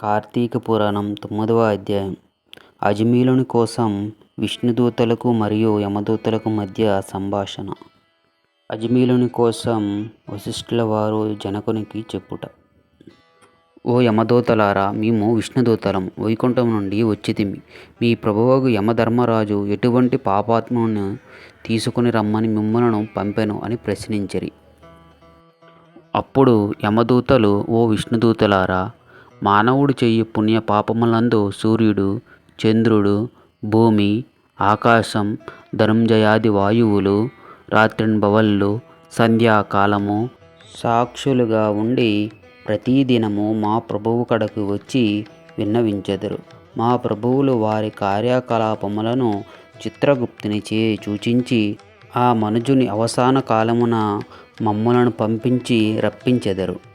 కార్తీక పురాణం తొమ్మిదవ అధ్యాయం. అజమీలుని కోసం విష్ణుదూతలకు మరియు యమదూతలకు మధ్య సంభాషణ. అజమీలుని కోసం వశిష్ఠుల వారు జనకునికి చెప్పుట. ఓ యమదూతలారా మేము విష్ణుదూతలం. వైకుంఠం నుండి వచ్చితిమి మీ ప్రభువగు యమధర్మరాజు ఎటువంటి పాపాత్మను తీసుకుని రమ్మని మిమ్మలను పంపెను అని ప్రశ్నించరి. అప్పుడు యమదూతలు ఓ విష్ణుదూతలారా మానవుడు చెయ్యి పుణ్య పాపములందు సూర్యుడు చంద్రుడు భూమి ఆకాశం ధనుంజయాది వాయువులు రాత్రింబవళ్ళు సంధ్యాకాలము సాక్షులుగా ఉండి ప్రతిదినము మా ప్రభువు కడకు వచ్చి విన్నవించెదరు. మా ప్రభువులు వారి కార్యకలాపములను చిత్రగుప్తిని చే సూచించి ఆ మనుజుని అవసాన కాలమున మమ్ములను పంపించి రప్పించెదరు.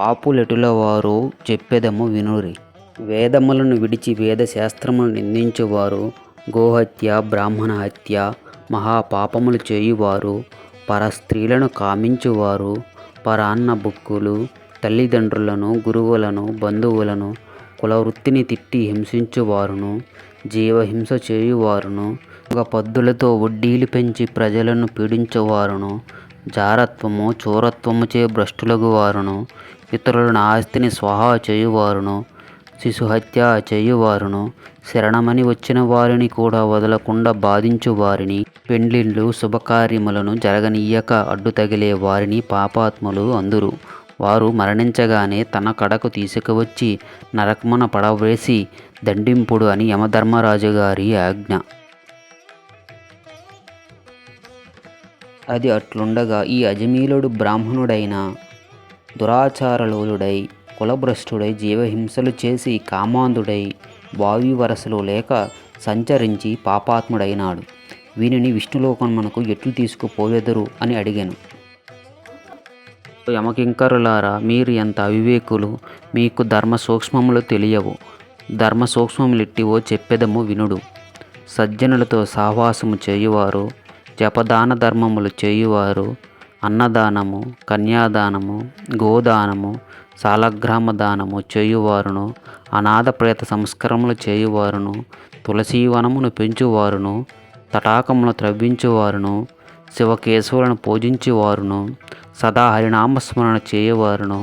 ఆపులెటుల వారు చెప్పెదము వినురి. వేదములను విడిచి వేద శాస్త్రములు నిందించువారు గోహత్య బ్రాహ్మణ హత్య మహాపాపములు చేయువారు పర స్త్రీలను కామించువారు పరాన్న బుక్కులు తల్లిదండ్రులను గురువులను బంధువులను కులవృత్తిని తిట్టి హింసించువారును జీవహింస చేయువారును ఒక పద్దులతో వడ్డీలు పెంచి ప్రజలను పీడించేవారును జారత్వము చోరత్వముచే భ్రష్టులగు వారును ఇతరులను ఆస్తిని స్వాహా చేయువారును శిశుహత్య చేయువారును. శరణమని వచ్చిన వారిని కూడా వదలకుండా బాధించు వారిని పెండ్లిళ్ళు శుభకార్యములను జరగనీయక అడ్డు తగిలే వారిని పాపాత్ములు అందురు. వారు మరణించగానే తన కడకు తీసుకువచ్చి నరకమున పడవేసి దండింపుడు అని యమధర్మరాజు గారి ఆజ్ఞ. అది అట్లుండగా ఈ అజమీలుడు బ్రాహ్మణుడైన దురాచారలోలుడై కులభ్రష్టుడై జీవహింసలు చేసి కామాంధుడై వావి వరసలు లేక సంచరించి పాపాత్ముడైనాడు. వీనిని విష్ణులోకం మనకు ఎట్లు తీసుకుపోయెదరు అని అడిగాను. యమకింకరులారా మీరు ఎంత అవివేకులు మీకు ధర్మ సూక్ష్మములు తెలియవు. ధర్మ సూక్ష్మములిట్టివో చెప్పెదము వినుడు. సజ్జనులతో సహవాసము చేయువారు జపదాన ధర్మములు చేయువారు అన్నదానము కన్యాదానము గోదానము సాలగ్రామ దానము చేయువారును అనాథ ప్రేత సంస్కారములు చేయువారును తులసీవనమును పెంచువారును తటాకమును త్రవ్వించువారును శివకేశవులను పూజించేవారును సదా హరినామస్మరణ చేయవారును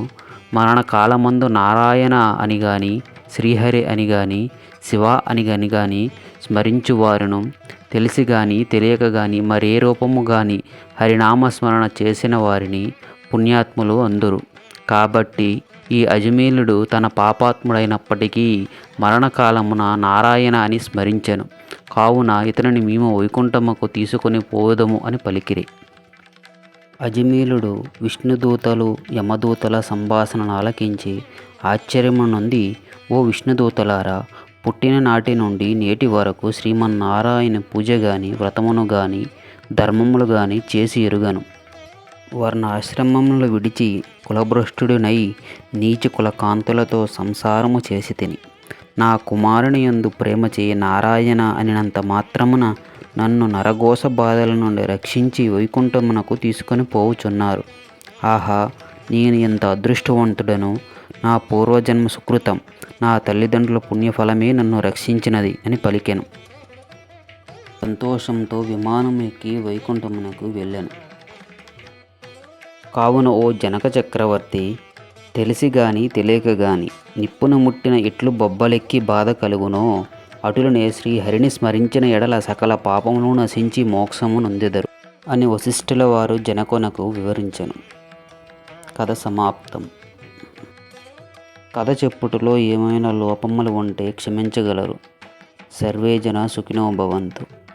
మరణకాలమందు నారాయణ అని గాని శ్రీహరి అని గాని శివ అని కానీ గాని స్మరించువారును తెలిసి గాని తెలియక గాని మరే రూపము గాని హరినామస్మరణ చేసిన వారిని పుణ్యాత్ములు అందురు. కాబట్టి ఈ అజమీలుడు తన పాపాత్ముడైనప్పటికీ మరణకాలమున నారాయణ అని స్మరించెను. కావున ఇతనిని మేము వైకుంఠముకు తీసుకొని పోదము అని పలికిరి. అజమీలుడు విష్ణుదూతలు యమదూతల సంభాషణను ఆలకించి ఆశ్చర్యమునంది ఓ విష్ణుదూతలారా పుట్టిన నాటి నుండి నేటి వరకు శ్రీమన్నారాయణ పూజ గాని వ్రతమును గాని ధర్మములు గాని చేసి ఎరుగను. వర్ణాశ్రమములు విడిచి కులభ్రష్టుడినై నీచ కులకాంతులతో సంసారము చేసి తిని. నా కుమారుని యందు ప్రేమ చేయ నారాయణ అనినంత మాత్రమున నన్ను నరఘోష బాధల నుండి రక్షించి వైకుంఠమునకు తీసుకొని పోవుచున్నారు. ఆహా నేను ఎంత అదృష్టవంతుడను? నా పూర్వజన్మ సుకృతం. నా తల్లిదండ్రుల పుణ్యఫలమే నన్ను రక్షించినది అని పలికాను. సంతోషంతో విమానం ఎక్కి వైకుంఠమునకు వెళ్ళాను. కావున ఓ జనక చక్రవర్తి తెలిసి గాని తెలియక గాని నిప్పున ముట్టిన ఇట్లు బొబ్బలెక్కి బాధ కలుగునో అటులనే శ్రీహరిని స్మరించిన ఎడల సకల పాపమును నశించి మోక్షము నొందెదరు అని వశిష్ఠుల వారు జనకొనకు వివరించను. కథ సమాప్తం. కథ చెప్పుటలో ఏమైనా లోపములు ఉంటే క్షమించగలరు. సర్వేజన సుఖినో భవంతు.